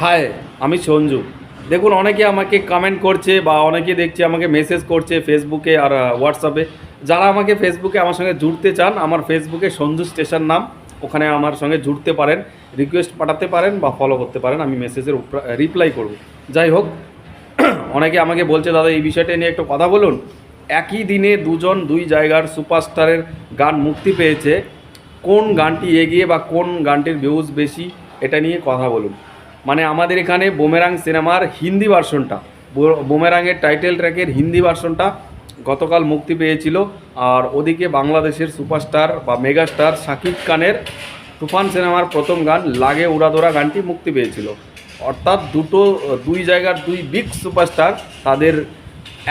High আমি সঞ্জু। দেখুন, অনেকে আমাকে কমেন্ট করছে বা অনেকে দেখছে, আমাকে মেসেজ করছে ফেসবুকে আর হোয়াটসঅ্যাপে যারা আমাকে ফেসবুকে আমার সঙ্গে জুড়তে চান, আমার ফেসবুকে সঞ্জু স্টেশন নাম। ওখানে আমার সঙ্গে জুড়তে পারেন রিকোয়েস্ট পাঠাতে পারেন বা ফলো করতে পারেন। আমি মেসেজের রিপ্লাই করব। যাই হোক, অনেকে আমাকে বলছে, দাদা, এই বিষয়টা নিয়ে একটু কথা বলুন। একই দিনে দুজন, দুই জায়গার সুপারস্টারের গান মুক্তি পেয়েছে। কোন গানটি এগিয়ে বা কোন গানটির ভিউজ বেশি, এটা নিয়ে কথা বলুন। মানে আমাদের এখানে বোমেরাং সিনেমার হিন্দি ভার্সনটা। বোমেরাংয়ের টাইটেল ট্র্যাকের হিন্দি ভার্সনটা গতকাল মুক্তি পেয়েছিল। আর ওদিকে বাংলাদেশের সুপারস্টার বা মেগাস্টার শাকিব খানের তুফান সিনেমার প্রথম গান, লাগে উড়াদোড়া গানটি মুক্তি পেয়েছিল। অর্থাৎ দুটো, দুই জায়গার দুই বিগ সুপারস্টার তাদের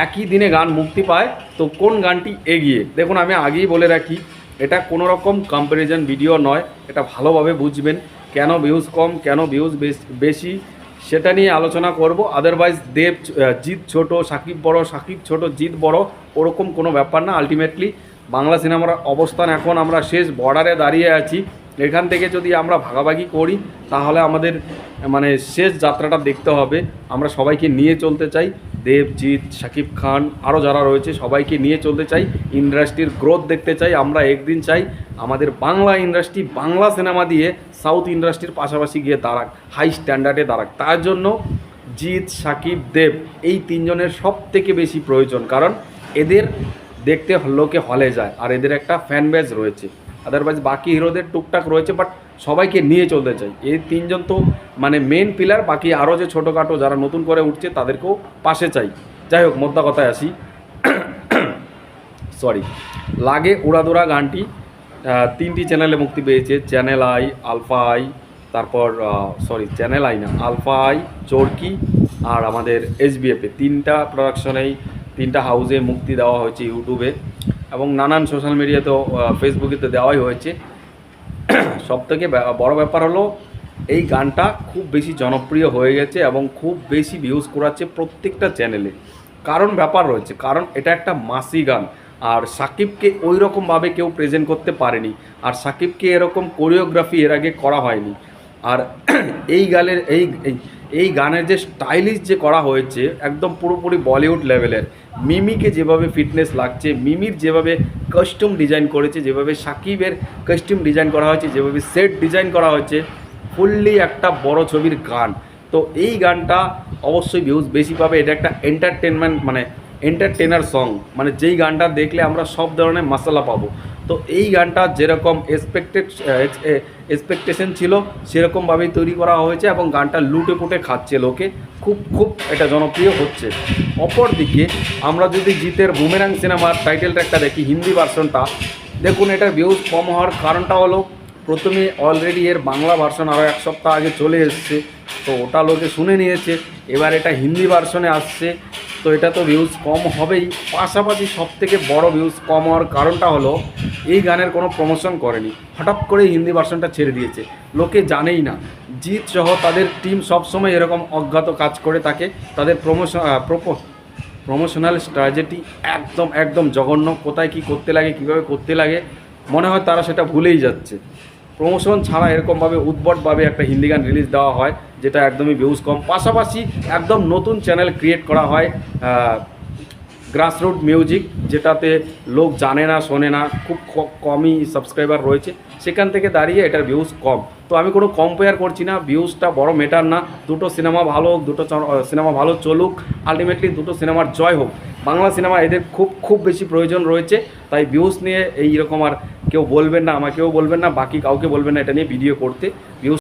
একই দিনে গান মুক্তি পায়। তো কোন গানটি এগিয়ে? দেখুন, আমি আগেই বলে রাখি, এটা কোনো রকম কম্প্যারিজন ভিডিও নয়। এটা ভালোভাবে বুঝবেন। কেন ভিউজ কম, কেন ভিউজ বেশি সেটা নিয়ে আলোচনা করব। আদারওয়াইজ দেব জিৎ ছোট, সাকিব বড়, সাকিব ছোট, জিৎ বড়, ওরকম কোনো ব্যাপার না। আলটিমেটলি বাংলা সিনেমার অবস্থান এখন আমরা শেষ বর্ডারে দাঁড়িয়ে আছি। এখান থেকে যদি আমরা ভাগাভাগি করি, তাহলে আমাদের মানে শেষ যাত্রাটা দেখতে হবে। আমরা সবাইকে নিয়ে চলতে চাই। দেবজিৎ শাকিব খান আরও যারা রয়েছে, সবাইকে নিয়ে চলতে চাই। ইন্ডাস্ট্রির গ্রোথ দেখতে চাই, আমরা একদিন চাই আমাদের বাংলা ইন্ডাস্ট্রি, বাংলা সিনেমা দিয়ে সাউথ ইন্ডাস্ট্রির পাশাপাশি গিয়ে দাঁড়াক, হাই স্ট্যান্ডার্ডে দাঁড়াক। তার জন্য জিৎ, সাকিব, দেব এই তিনজনের সব থেকে বেশি প্রয়োজন। কারণ এদের দেখতে লোকে হলে যায়। আর এদের একটা ফ্যান বেজ রয়েছে। আদারওয়াইজ বাকি হিরোদের টুকটাক রয়েছে বাট সবাইকে নিয়ে চলতে চাই। এই তিনজন তো মানে মেন পিলার বাকি আরও যে ছোটোখাটো যারা নতুন করে উঠছে, তাদেরকেও পাশে চাই। যাই হোক, মোদ্দা কথায় আসি। সরি লাগে উড়াদোড়া গানটি। তিনটি চ্যানেলে মুক্তি পেয়েছে। চ্যানেল আই আলফা আই তারপর সরি চ্যানেল আই না আলফা আই চরকি আর আমাদের এসবিএফে তিনটা প্রোডাকশনেই তিনটা হাউসে মুক্তি দেওয়া হয়েছে ইউটিউবে এবং নানান সোশ্যাল মিডিয়াতেও ফেসবুকে তো দেওয়াই হয়েছে। সব থেকে বড় ব্যাপার হলো এই গানটা খুব বেশি জনপ্রিয় হয়ে গেছে এবং খুব বেশি ভিউজ করাচ্ছে প্রত্যেকটা চ্যানেলে কারণ ব্যাপার রয়েছে, কারণ এটা একটা মাসি গান আর সাকিবকে ওই রকমভাবে কেউ প্রেজেন্ট করতে পারেনি। আর সাকিবকে এরকম কোরিওগ্রাফি এর আগে করা হয়নি। আর এই গানের এই, এই- গানের যে স্টাইলিশ যে করা হয়েছে, একদম পুরোপুরি বলিউড লেভেলের, মিমিকে যেভাবে ফিটনেস লাগছে, মিমির যেভাবে কাস্টম ডিজাইন করেছে, যেভাবে সাকিবের কাস্টম ডিজাইন করা হয়েছে, যেভাবে সেট ডিজাইন করা হয়েছে ফুললি একটা বড় ছবির গান। তো এই গানটা অবশ্যই ভিউজ বেশি পাবে। এটা একটা এন্টারটেনমেন্ট মানে এন্টারটেনার সং মানে যেই গানটা দেখলে আমরা সব ধরনের মশলা পাবো। তো এই গানটা যেরকম এক্সপেক্টেড এক্সপেকটেশন ছিল, সেরকমভাবেই তৈরি করা হয়েছে এবং গানটা লুটে পুটে খাচ্ছে লোকে। খুব খুব এটা জনপ্রিয় হচ্ছে। অপরদিকে আমরা যদি জিতের বুমেরাং সিনেমার টাইটেল ট্র্যাকটা দেখি, হিন্দি ভার্সনটা দেখুন এটার ভিউজ কম হওয়ার কারণটা হলো, প্রথমে অলরেডি এর বাংলা ভার্সন আরও এক সপ্তাহ আগে চলে এসছে, তো ওটা লোকে শুনে নিয়েছে। এবার এটা হিন্দি ভার্সনে আসছে তো এটা তো ভিউজ কম হবেই। পাশাপাশি সব থেকে বড় ভিউজ কম হওয়ার কারণটা হলো, এই গানের কোনো প্রমোশন করেনি। হঠাৎ করে হিন্দি ভার্সনটা ছেড়ে দিয়েছে। লোকে জানেই না। জিৎ সহ তাদের টিম সবসময় এরকম অজ্ঞাত কাজ করে থাকে। তাদের প্রমোশন প্রমোশনাল স্ট্র্যাটেজি একদম একদম জঘন্য। কোথায় কি করতে লাগে, কীভাবে করতে লাগে, মনে হয় তারা সেটা ভুলেই যাচ্ছে। প্রমোশন ছাড়া এরকমভাবে উদ্ভটভাবে একটা হিন্দি গান রিলিজ দেওয়া হয়, যেটা একদমই ভিউজ কম। পাশাপাশি একদম নতুন চ্যানেল ক্রিয়েট করা হয় গ্রাসরুট মিউজিক যেটাতে লোক জানে না, শোনে না, খুব কমই সাবস্ক্রাইবার রয়েছে। সেখান থেকে দাঁড়িয়ে এটার ভিউজ কম। তো আমি কোনো কম্পেয়ার করছি না ভিউজটা বড় মেটার না। দুটো সিনেমা ভালো হোক, দুটো সিনেমা ভালো চলুক আলটিমেটলি দুটো সিনেমার জয় হোক। বাংলা সিনেমা এদের খুব খুব বেশি প্রয়োজন রয়েছে, তাই ভিউজ নিয়ে এই রকম আর কেউ বলবেন না, আমাকেও বলবেন না, বাকি কাউকে বলবেন না, এটা নিয়ে ভিডিও করতে। ভিউজ